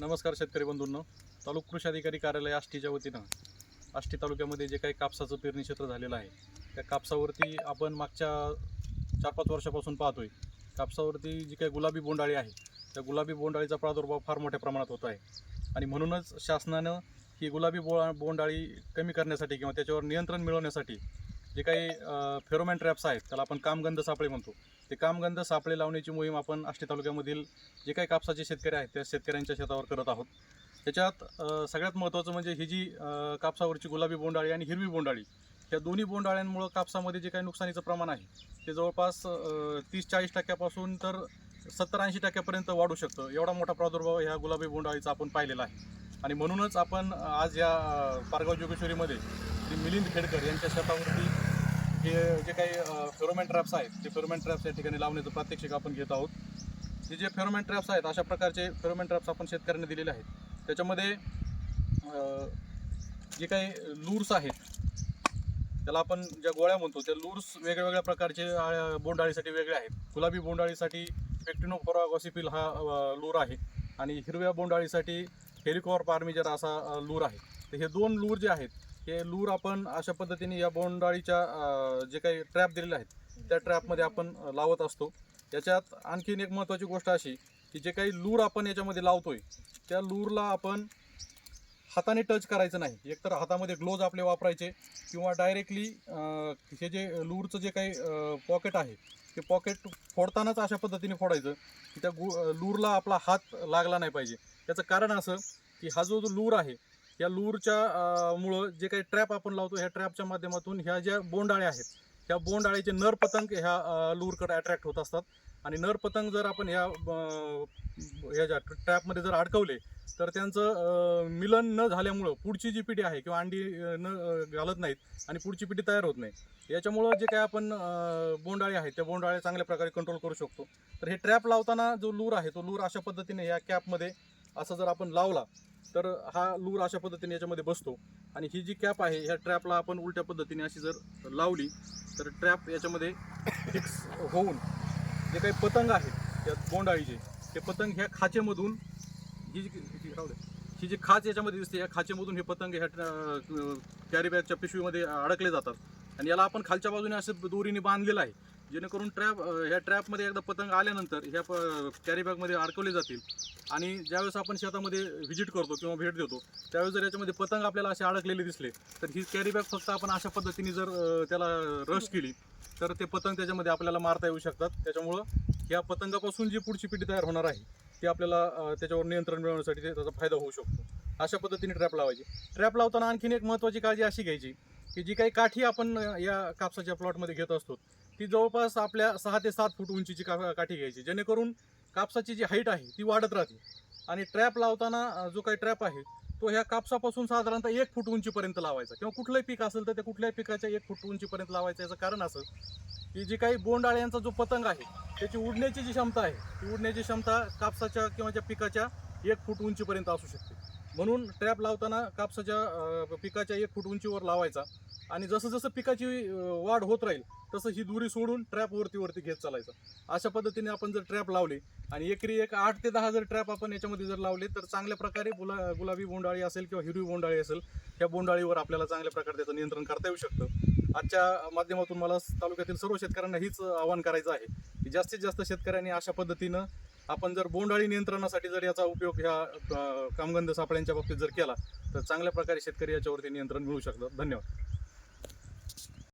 नमस्कार शेतकरी बंधूंनो. तालुका कृषी अधिकारी कार्यालय आष्टीच्या वतीनं आष्टी तालुक्यामध्ये जे काही कापसाचं पेरणी क्षेत्र झालेलं आहे त्या कापसावरती आपण मागच्या चार पाच वर्षापासून पाहतोय. कापसावरती जी काही गुलाबी बोंडाळी आहे त्या गुलाबी बोंडाळीचा प्रादुर्भाव फार मोठ्या प्रमाणात होत आहे. आणि म्हणूनच शासनानं ही गुलाबी बो बोंडाळी कमी करण्यासाठी किंवा त्याच्यावर नियंत्रण मिळवण्यासाठी जे काही फेरोमॅन ट्रॅप्स आहेत त्याला आपण कामगंध सापळे म्हणतो. ते कामगंध सापळे लावण्याची मोहीम आपण आष्टी तालुक्यामधील जे काही कापसाचे शेतकरी आहेत त्या शेतकऱ्यांच्या शेतावर करत आहोत. त्याच्यात सगळ्यात महत्त्वाचं म्हणजे ही जी कापसावरची गुलाबी बोंडाळी आणि हिरवी बोंडाळी या दोन्ही बोंडाळ्यांमुळं कापसामध्ये जे काही नुकसानीचं प्रमाण आहे ते जवळपास तीस चाळीस टक्क्यापासून तर सत्तर ऐंशी टक्क्यापर्यंत वाढू शकतं. एवढा मोठा प्रादुर्भाव ह्या गुलाबी बोंडाळीचा आपण पाहिलेला आहे. आणि म्हणूनच आपण आज या पारगाव जोगेश्वरीमध्ये श्री मिलिंद खेडकर यांच्या शेतावरती हे जे काही फेरोमॅन ट्रॅप्स आहेत ते फेरोमॅन ट्रॅप्स या ठिकाणी लावण्याचं प्रात्यक्षिक आपण घेत आहोत. हे जे फेरोमॅन ट्रॅप्स आहेत अशा प्रकारचे फेरोमॅन ट्रॅप्स आपण शेतकऱ्यांना दिलेले आहेत. त्याच्यामध्ये जे काही लूर्स आहेत त्याला आपण ज्या गोळ्या म्हणतो त्या लूर्स वेगवेगळ्या प्रकारचे बोंडाळीसाठी वेगळे आहेत. गुलाबी बोंडाळीसाठी पेक्टिनोफोरा गॉसिपिल हा लूर आहे आणि हिरव्या बोंडाळीसाठी हेरिकॉर पार्मिजर असा लूर आहे. तर हे दोन लूर जे आहेत हे लूर आपण अशा पद्धतीने या बोंडाळीच्या जे काही ट्रॅप दिलेले आहेत त्या ट्रॅपमध्ये आपण लावत असतो. याच्यात आणखीन एक महत्त्वाची गोष्ट अशी की जे काही लूर आपण याच्यामध्ये लावतोय त्या लूरला आपण हाताने टच करायचं नाही. एकतर हातामध्ये ग्लोज आपले वापरायचे किंवा डायरेक्टली हे जे लूरचं जे काही पॉकेट आहे ते पॉकेट फोडतानाच अशा पद्धतीने फोडायचं की त्या गु लूरला आपला हात लागला नाही पाहिजे. याचं कारण असं की हा जो जो लूर आहे या लूरच्या मुळं जे काही ट्रॅप आपण लावतो ह्या ट्रॅपच्या माध्यमातून ह्या ज्या बोंडाळ्या आहेत ह्या बोंडाळीचे नर पतंग ह्या लूरकडे अट्रॅक्ट होत असतात. आणि नर पतंग जर आपण ह्या ह्या ज्या ट्रॅपमध्ये जर अडकवले तर त्यांचं मिलन न झाल्यामुळं पुढची जी पिढी आहे किंवा अंडी न घालत नाहीत आणि पुढची पिढी तयार होत नाही. याच्यामुळं जे काय आपण अ, बोंडाळी आहेत त्या बोंडाळ्या चांगल्या प्रकारे कंट्रोल करू शकतो. तर हे ट्रॅप लावताना जो लूर आहे तो लूर अशा पद्धतीने या कॅपमध्ये असं जर आपण लावला तर हा लूर अशा पद्धतीने याच्यामध्ये बसतो. आणि ही जी कॅप आहे ह्या ट्रॅपला आपण उलट्या पद्धतीने अशी जर लावली तर ट्रॅप याच्यामध्ये फिक्स होऊन जे काही पतंग आहेत त्या बोंडाळीचे ते पतंग ह्या खाचेमधून ही जी ही राहू दे. ही जी खाच याच्यामध्ये दिसते या खाचेमधून हे पतंग ह्या कॅरीबॅगच्या पिशवीमध्ये अडकले जातात. आणि याला आपण खालच्या बाजूने असं दोरीने बांधलेलं आहे. जेणेकरून ट्रॅप ह्या ट्रॅपमध्ये एकदा पतंग आल्यानंतर ह्या प कॅरी बॅगमध्ये अडकवले जातील. आणि ज्यावेळेस आपण शेतामध्ये व्हिजिट करतो किंवा भेट देतो त्यावेळेस जर याच्यामध्ये पतंग आपल्याला असे अडकलेले दिसले तर ही कॅरी बॅग फक्त आपण अशा पद्धतीने जर त्याला रश केली तर ते पतंग त्याच्यामध्ये आपल्याला मारता येऊ शकतात. त्याच्यामुळं ह्या पतंगापासून जी पुढची पिढी तयार होणार आहे ती आपल्याला त्याच्यावर नियंत्रण मिळवण्यासाठी ते- त्याचा फायदा होऊ शकतो. अशा पद्धतीने ट्रॅप लावायची. ट्रॅप लावताना आणखीन एक महत्त्वाची काळजी अशी घ्यायची की जी काही काठी आपण या कापसाच्या प्लॉटमध्ये घेत असतो ती जवळपास आपल्या सहा ते सात फूट उंचीची का काठी घ्यायची. जेणेकरून कापसाची जी हाईट आहे ती वाढत राहते. आणि ट्रॅप लावताना जो काही ट्रॅप आहे तो ह्या कापसापासून साधारणतः एक फूट उंचीपर्यंत लावायचा. किंवा कुठलंही पीक असेल तर त्या कुठल्याही पिकाच्या एक फूट उंचीपर्यंत लावायचं. याचं कारण असं की जी काही बोंडाळ्यांचा जो पतंग आहे त्याची उडण्याची जी क्षमता आहे ती उडण्याची क्षमता कापसाच्या किंवा ज्या पिकाच्या एक फूट उंचीपर्यंत असू शकते. म्हणून ट्रॅप लावताना कापसाच्या पिकाच्या एक फूट उंचीवर लावायचा. आणि जसं जसं पिकाची वाढ होत राहील तसं ही दुरी सोडून ट्रॅप वरती वरती घेत चालायचं. अशा पद्धतीने आपण जर ट्रॅप लावले आणि एकरी एक आठ ते दहा जर ट्रॅप आपण याच्यामध्ये जर लावले तर चांगल्या प्रकारे गुला गुलाबी बोंडाळी असेल किंवा हिरवी बोंडाळी असेल त्या बोंडाळीवर आपल्याला चांगल्या प्रकारे त्याचं नियंत्रण करता येऊ शकतं. आजच्या माध्यमातून मला तालुक्यातील सर्व शेतकऱ्यांना हीच आवाहन करायचं आहे की जास्तीत जास्त शेतकऱ्यांनी अशा पद्धतीनं आपण जर बोंडाळी नियंत्रणासाठी जर याचा उपयोग ह्या कामगंध सापळ्यांच्या बाबतीत जर केला तर चांगल्या प्रकारे शेतकरी याच्यावरती नियंत्रण मिळू शकतं. धन्यवाद.